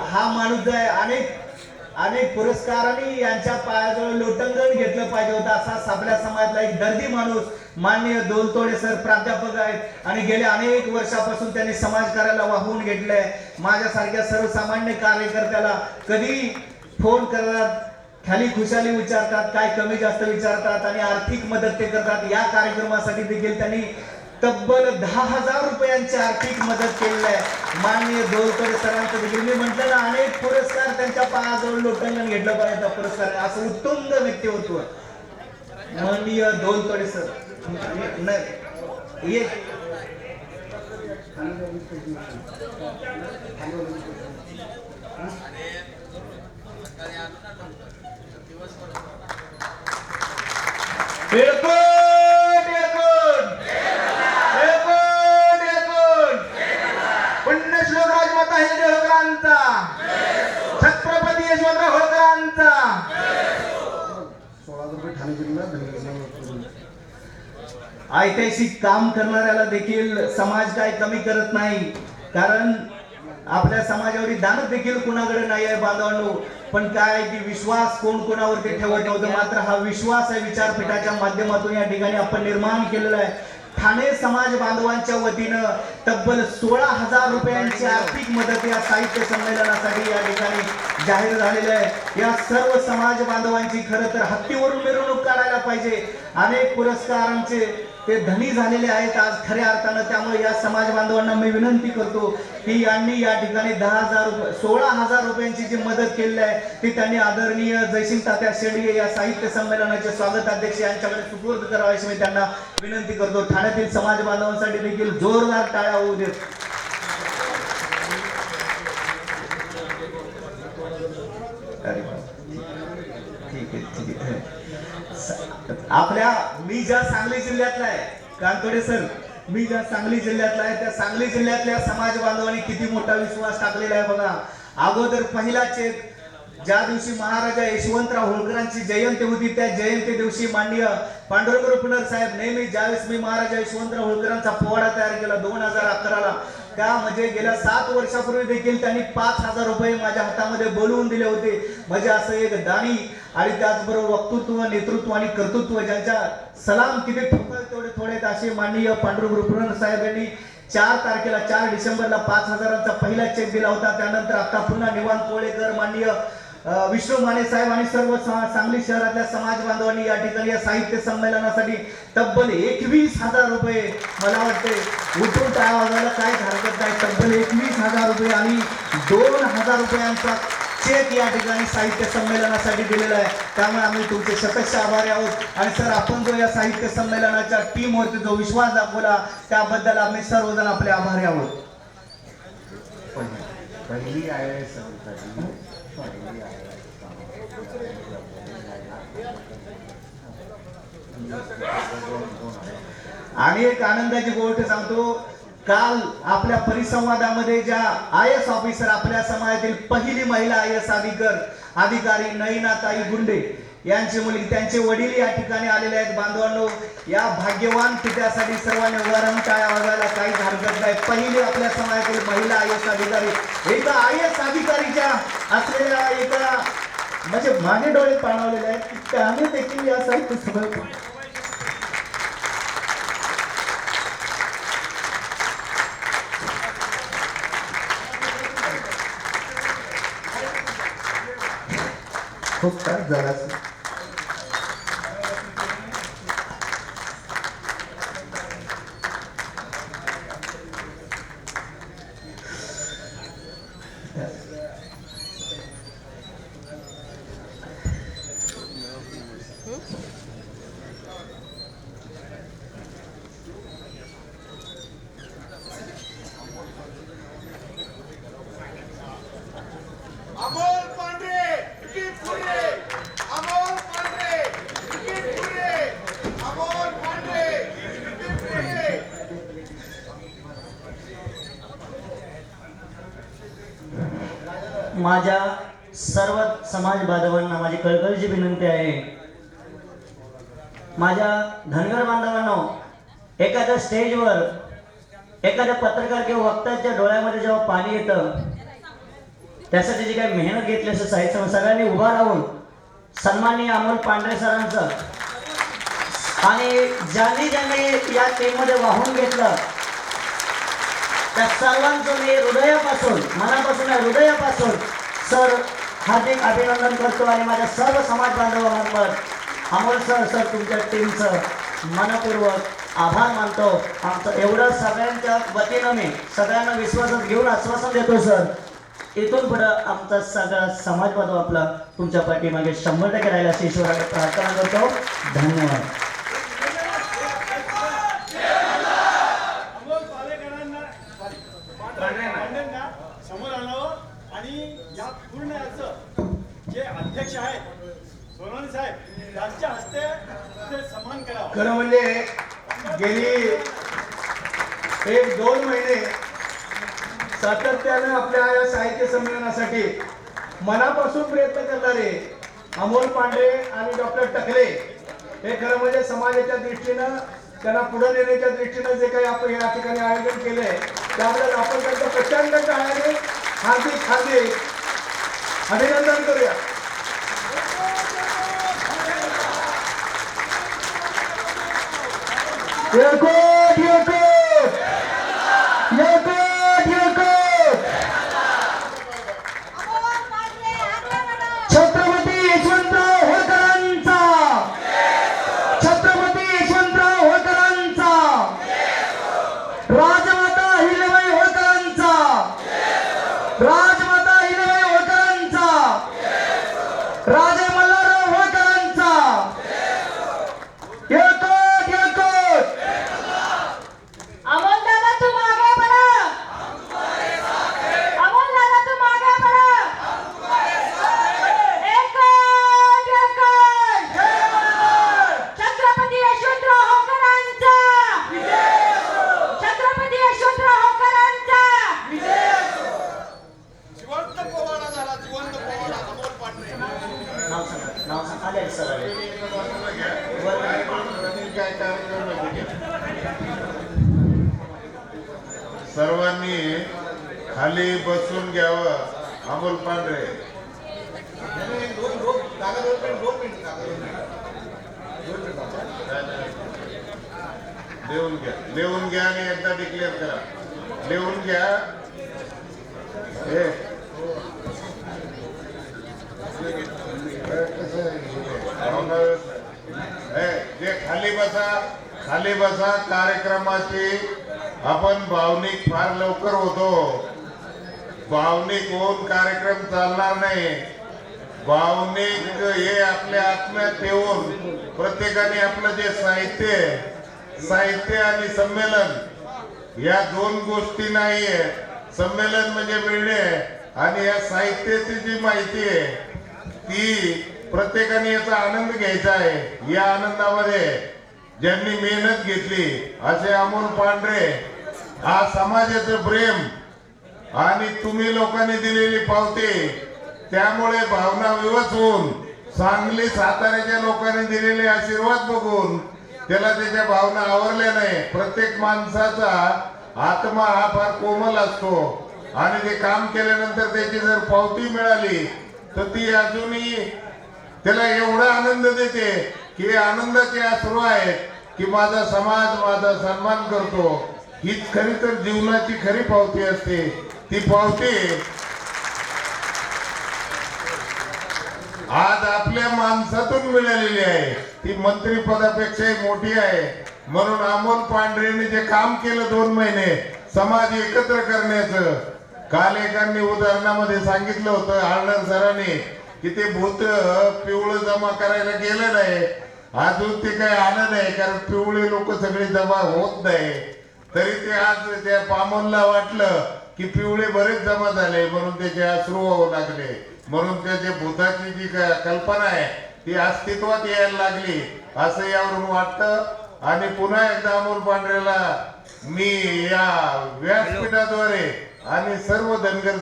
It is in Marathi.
हा माणूस आहे अनेक अनेक पुरस्कारांनी यांच्या पायाजवळ लोटंगण घेतलं पाहिजे होतं असा साबल्या समाजातला एक दर्दी माणूस माननीय दोलतोडे सर प्राध्यापक आहेत. आणि गेल्या अनेक वर्षापासून त्यांनी समाजकार्याला वाहून घेतलंय. माझ्यासारख्या सर्वसामान्य कार्यकर्त्याला कधी फोन करतात खाली खुशाली विचारतात काय कमी जास्त विचारतात आणि आर्थिक मदत ते करतात या कार्यक्रमासाठी देखील त्यांनी तब्बल दहा हजार रुपयांची आर्थिक मदत केलेली आहे. माननीय दोलकर सरांचं देखील मी म्हटलं ना अनेक पुरस्कार त्यांच्या पायाजवळ लोटंगण घेतलं पाहिजे पुरस्कार. असं उत्तुंग व्यक्तिमत्व. माननीय दोलतोडे सर. नाही. एक बिलकुल बिलकुल बिलकुल बिलकुल पुण्यश्लोक राजमाता हिंदे होळकरांचा छत्रपती यशवंतराव होळकरांचा सोळा रुपये ठाणे जिल्हा धनगर ऐतिहासिक काम करणाऱ्याला देखील समाज काय कमी करत नाही. कारण आपल्या समाजावरील दान देखील कुणाकडे नाही आहे बांधवांनो. पण काय की विश्वास कोण कोणावरती ठेवत नव्हतं. मात्र हा विश्वास आहे विचारपीठाच्या माध्यमातून या ठिकाणी आपण निर्माण केलेला आहे. ठाणे समाज बांधवांच्या वतीनं तब्बल सोळा हजार रुपयांची आर्थिक मदत या साहित्य संमेलनासाठी या ठिकाणी जाहीर झालेलं आहे. या सर्व समाज बांधवांची खरं तर हत्तीवरून मिरवणूक काढायला पाहिजे. अनेक पुरस्कारांचे ते धनी झालेले आहेत आज खऱ्या अर्थानं. त्यामुळे या समाज बांधवांना मी विनंती करतो की यांनी या ठिकाणी दहा हजार रुपये सोळा हजार रुपयांची जी मदत केलेली आहे ती त्यांनी आदरणीय जयसिंग तात्या शेडगे या साहित्य संमेलनाचे स्वागत अध्यक्ष यांच्याकडे सुपूर्द करावे अशी मी त्यांना विनंती करतो. ठाण्यातील समाज बांधवांसाठी देखील जोरदार टाळ्या होऊ देत. आपल्या मी ज्या सांगली जिल्ह्यातला आहे कानतोडे सर मी ज्या सांगली जिल्ह्यातला आहे त्या सांगली जिल्ह्यातल्या समाज बांधवांनी किती मोठा विश्वास टाकलेला आहे बघा. अगोदर पहिला चेक ज्या दिवशी महाराजा यशवंतराव होळकरांची जयंती होती त्या जयंती दिवशी माननीय पांडुरंग रुपनर साहेब नेहमी ज्यावेळेस मी महाराजा यशवंतराव होळकरांचा पोवाडा तयार केला दोन हजार अकराला त्या म्हणजे गेल्या सात वर्षापूर्वी देखील त्यांनी पाच हजार रुपये माझ्या हातामध्ये बोलवून दिले होते. म्हणजे असं एक दाणी आणि त्याचबरोबर वक्तृत्व नेतृत्व आणि कर्तृत्व ज्यांच्या सलाम किती ठोकाल तेवढे थोडे असे माननीय पांडुरंग रुपनर साहेब यांनी चार तारखेला चार डिसेंबरला पाच हजारांचा पहिला चेक दिला होता. त्यानंतर आता पुन्हा निवान कोळेकर माननीय विष्णू माने साहेब आणि सर्व सांगली शहरातल्या समाज बांधवांनी या ठिकाणी या साहित्य संमेलनासाठी तब्बल एकवीस हजार रुपये मला वाटते उठून त्या आवाजाला काहीच हरकत नाही तब्बल एकवीस हजार रुपये आणि दोन हजार रुपयांचा चेक या ठिकाणी साहित्य संमेलनासाठी दिलेला आहे. त्यामुळे आम्ही तुमचे शतश आभारी आहोत. आणि सर आपण जो या साहित्य संमेलनाच्या टीमवरती जो विश्वास दाखवला त्याबद्दल आम्ही सर्वजण आपले आभारी आहोत. पहिली आय सर आणि एक आनंदाची गोष्ट सांगतो. काल आपल्या परिसंवादामध्ये ज्या आय एस ऑफिसर आपल्या समाजातील पहिली महिला आय एस अधिकार अधिकारी नयनाताई गुंडे यांची मुलगी त्यांचे वडील या ठिकाणी आलेले आहेत. बांधवांनो या भाग्यवान पित्यासाठी सर्वांनी उदाहरण टाळ्या वाजायला काहीच हरकत नाही. पहिली आपल्या समाजातील महिला आय एस अधिकारी एका आय एस अधिकारीच्या असलेल्या एका म्हणजे मागे डोळे पाणवलेले आहेत. की त्याने देखील या साहित्य सभेत खूप काय झाला अमोल पांढरे तिकीट पुढे अमोल पांढरे तिकीट पुढे अमोल पांढरे तिकीट पुढे माझ्या सर्व समाज बांधवांना माझी कळकळीची विनंती आहे. माझ्या धनगर बांधवांना एखाद्या स्टेजवर एखाद्या पत्रकार किंवा वक्त्याच्या डोळ्यामध्ये जेव्हा पाणी येतं त्यासाठी जी काही मेहनत घेतली असं साहित्य सगळ्यांनी उभा राहून सन्माननीय अमोल पांढरे सरांचं आणि ज्यांनी ज्यांनी या टीममध्ये वाहून घेतलं त्या सर्वांचं मी हृदयापासून मनापासून हृदयापासून सर हार्दिक अभिनंदन करतो आणि माझ्या सर्व समाज बांधवांमार्फत अमोल सर सर तुमच्या टीमचं मनपूर्वक आभार मानतो. आमचं एवढं सगळ्यांच्या वतीनं मी सगळ्यांना विश्वासात घेऊन आश्वासन देतो सर. इथून पुढं आमचा सगळा समाज बांधव आपला तुमच्या पाठीमागे शंभर टक्के राहील अशी प्रार्थना करतो. धन्यवाद अमोल पालेकरांना पांड्यांना समोर आणावं आणि या पूर्ण याचं जे अध्यक्ष आहेत सोनवणे साहेब त्यांच्या हस्ते ते सन्मान करा खरं म्हणजे गेली एक दोन महिने सातत्यानं आपल्या या साहित्य संमेलनासाठी मनापासून प्रयत्न करणारे अमोल पांडे आणि डॉक्टर टकले हे खरं म्हणजे समाजाच्या दृष्टीनं त्यांना पुढे नेण्याच्या दृष्टीनं जे काही आपण या ठिकाणी आयोजन केलंय त्याबद्दल आपण त्यांचं प्रचंड टाळ्याने हार्दिक हार्दिक अभिनंदन करूया. 别哭，别哭。नाव आले सर आले काय सर्वांनी खाली बसून घ्यावं. अमोल पांढरे. लिहून घ्या. लिहून घ्या आणि एकदा डिक्लेअर करा. लिहून घ्या हे हे, जे खाली बसा खाली बसा. कार्यक्रमाची आपण भावनिक फार लवकर होतो. भावनिक होऊन कार्यक्रम चालणार नाही. भावनिक हे आपल्या आत्म्यात ठेवून प्रत्येकाने आपलं जे साहित्य साहित्य आणि संमेलन या दोन गोष्टी नाही संमेलन म्हणजे मिळणे आणि या साहित्याची जी माहिती आहे ती प्रत्येकाने याचा आनंद घ्यायचा आहे. या आनंदामध्ये ज्यांनी मेहनत घेतली असे अमोल पांढरे हा समाजाचं प्रेम आणि तुम्ही लोकांनी दिलेली पावती त्यामुळे भावना विवश होऊन सांगली साताऱ्याच्या लोकांनी दिलेले आशीर्वाद बघून त्याला त्याच्या भावना आवरल्या नाही. प्रत्येक माणसाचा आत्मा हा फार कोमल असतो. आणि ते काम केल्यानंतर त्याची जर पावती मिळाली तर ती अजूनही त्याला एवढा आनंद देते की आनंदाचे अश्रू आहेत की माझा समाज माझा सन्मान करतो. हीच खरी तर जीवनाची खरी पावती असते. ती पावती आज आपल्या माणसातून मिळालेली आहे. ती मंत्री पदापेक्षाही मोठी आहे. म्हणून अमोल पांढरेने जे काम केलं दोन महिने समाज एकत्र करण्याचं काल एकांनी उदाहरणामध्ये सांगितलं होतं आळणार सरांनी की ते भूत पिवळं जमा करायला गेलं नाही. अजून ते काही आलं नाही कारण पिवळे लोक सगळे जमा होत नाही. तरी ते आज त्या पामनला वाटलं की पिवळे बरेच जमा झाले म्हणून त्याचे अश्रू होऊ लागले. म्हणून त्याचे भूताची जी कल्पना आहे ती अस्तित्वात यायला लागली. असं यावरून वाटतं. आणि पुन्हा एकदा अमोल पांढरेला मी या व्यासपीठाद्वारे आणि सर्व धनगर